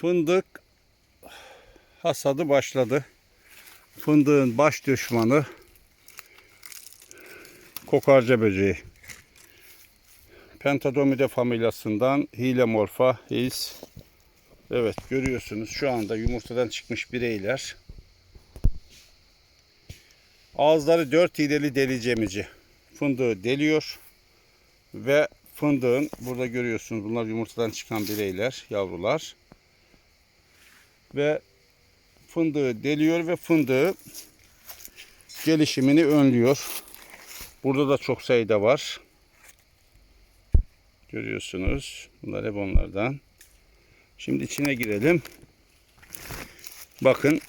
Fındık hasadı başladı. Fındığın baş düşmanı kokarca böceği. Pentadomide familyasından Hilemorpha his. Evet görüyorsunuz şu anda yumurtadan çıkmış bireyler. Ağızları dört iğneli delicemici. Fındığı deliyor. Ve fındığın burada görüyorsunuz bunlar yumurtadan çıkan bireyler, yavrular. Ve fındığı deliyor ve fındığı gelişimini önlüyor. Burada da çok sayıda var. Görüyorsunuz. Bunlar hep onlardan. Şimdi içine girelim. Bakın.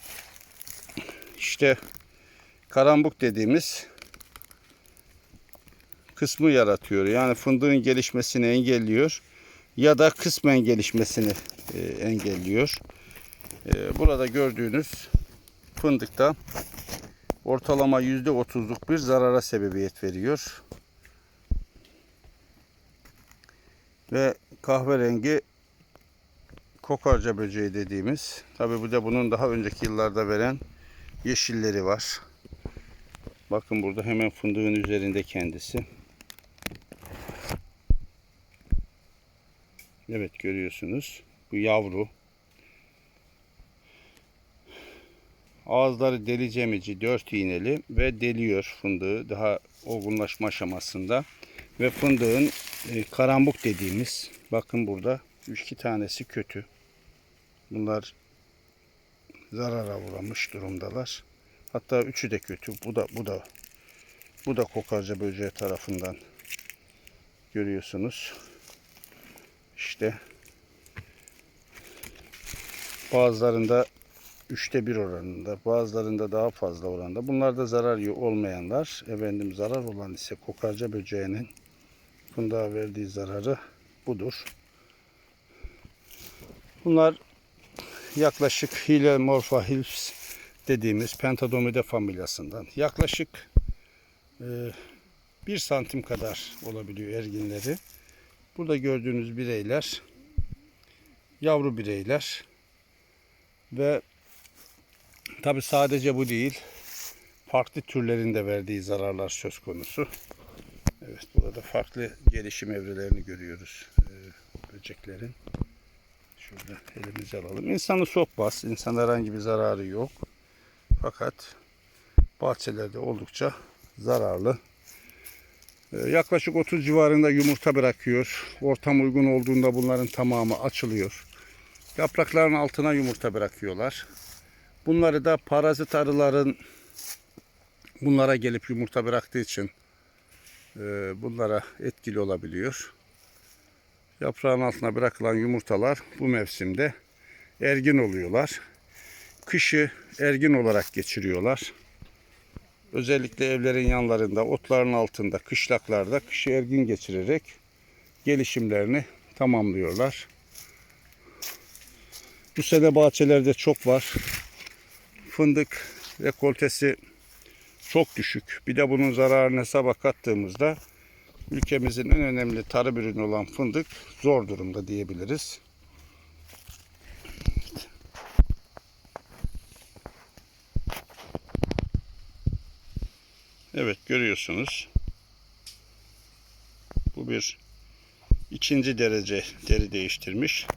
işte karambuk dediğimiz kısmı yaratıyor. Yani fındığın gelişmesini engelliyor ya da kısmen gelişmesini e, engelliyor. E, burada gördüğünüz fındıkta ortalama %30'luk bir zarara sebebiyet veriyor. Ve kahverengi kokarca böceği dediğimiz. Tabi bu da bunun daha önceki yıllarda veren yeşilleri var. Bakın burada hemen fındığın üzerinde kendisi. Evet görüyorsunuz. Bu yavru. Ağızları delicemici, dört iğneli ve deliyor fındığı daha olgunlaşma aşamasında. Ve fındığın e, karambuk dediğimiz, bakın burada iki tanesi kötü. Bunlar zarara uğramış durumdalar. Hatta üçü de kötü. Bu da bu da bu da kokarca böceği tarafından görüyorsunuz. İşte bazılarında üçte bir oranında, bazılarında daha fazla oranda. Bunlarda zarar olmayanlar, efendim zarar olan ise kokarca böceğinin fındığa verdiği zararı budur. Bunlar yaklaşık Hilemorpha hilps dediğimiz Pentadomide familyasından. Yaklaşık e, bir santim kadar olabiliyor erginleri. Burada gördüğünüz bireyler yavru bireyler ve tabi sadece bu değil farklı türlerin de verdiği zararlar söz konusu. Evet burada farklı gelişim evrelerini görüyoruz e, böceklerin. Şurada elimize alalım. İnsanı sokmaz. İnsan herhangi bir zararı yok. Fakat bahçelerde oldukça zararlı. Ee, Yaklaşık 30 civarında yumurta bırakıyor. Ortam uygun olduğunda bunların tamamı açılıyor. Yaprakların altına yumurta bırakıyorlar. Bunları da parazit arıların bunlara gelip yumurta bıraktığı için e, bunlara etkili olabiliyor. Yaprağın altına bırakılan yumurtalar bu mevsimde ergin oluyorlar. Kışı ergin olarak geçiriyorlar. Özellikle evlerin yanlarında, otların altında, kışlaklarda kışı ergin geçirerek gelişimlerini tamamlıyorlar. Bu sene bahçelerde çok var. Fındık rekoltesi çok düşük. Bir de bunun zararını hesaba kattığımızda ülkemizin en önemli tarım ürünü olan fındık zor durumda diyebiliriz. Evet görüyorsunuz. Bu bir ikinci derece deri değiştirmiş.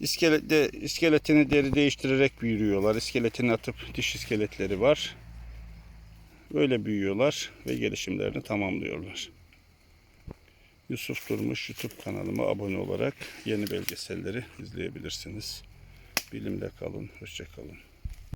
İskelette, iskeletini deri değiştirerek büyüyorlar. İskeletini atıp diş iskeletleri var. Böyle büyüyorlar ve gelişimlerini tamamlıyorlar. Yusuf Durmuş YouTube kanalıma abone olarak yeni belgeselleri izleyebilirsiniz. Bilimde kalın, hoşça kalın.